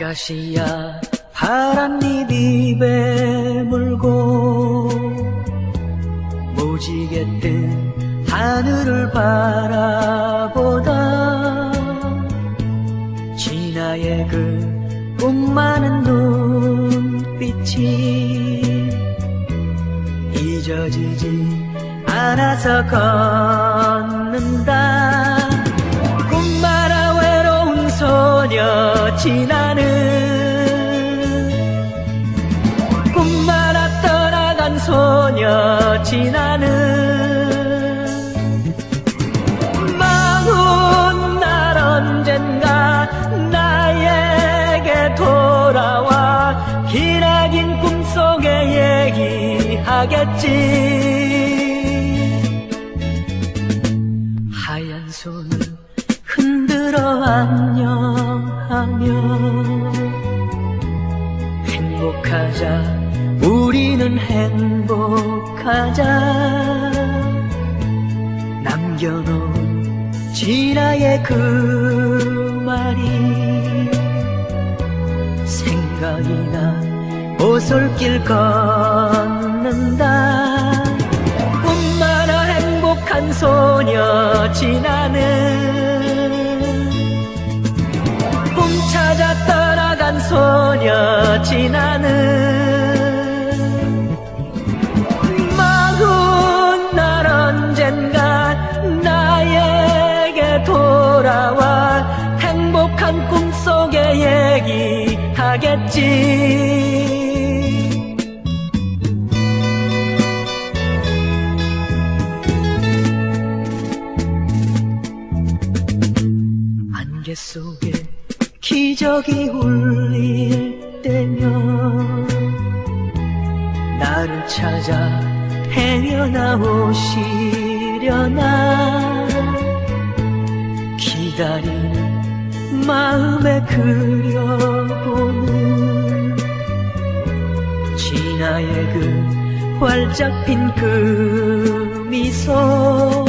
아까시야. 파란잎 입에 물고 무지개 뜬 하늘을 바라보다 진아의 그 꿈 많은 눈빛이 잊어지지 않아서 걷는다. 꿈마라 외로운 소녀 지나 떠나간 소녀 지나는 마흔 날 언젠가 나에게 돌아와 기나긴 꿈속에 얘기하겠지. 하얀 손을 흔들어 안녕하며 행복하자 우리는 행복하자. 남겨놓은 진아의 그 말이 생각이 나 오솔길 걷는다. 꿈마다 행복한 소녀 지나는. 꿈 찾아 떠나간 소녀 지나 꿈속에 얘기하겠지. 안개 속에 기적이 울릴 때면 나를 찾아 헤어나오시려나 기다리는 마음에 그려보는 진아의 그 활짝 핀 그 미소.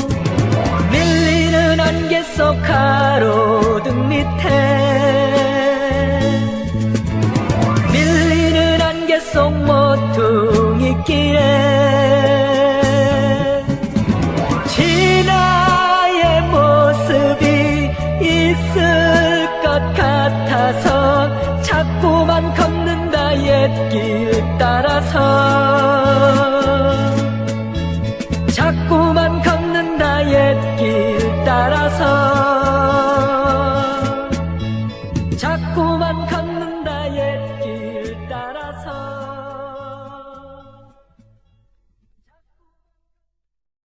밀리는 안개 속 가로등 밑에 것 같아서 자꾸만 걷는다 옛길 따라서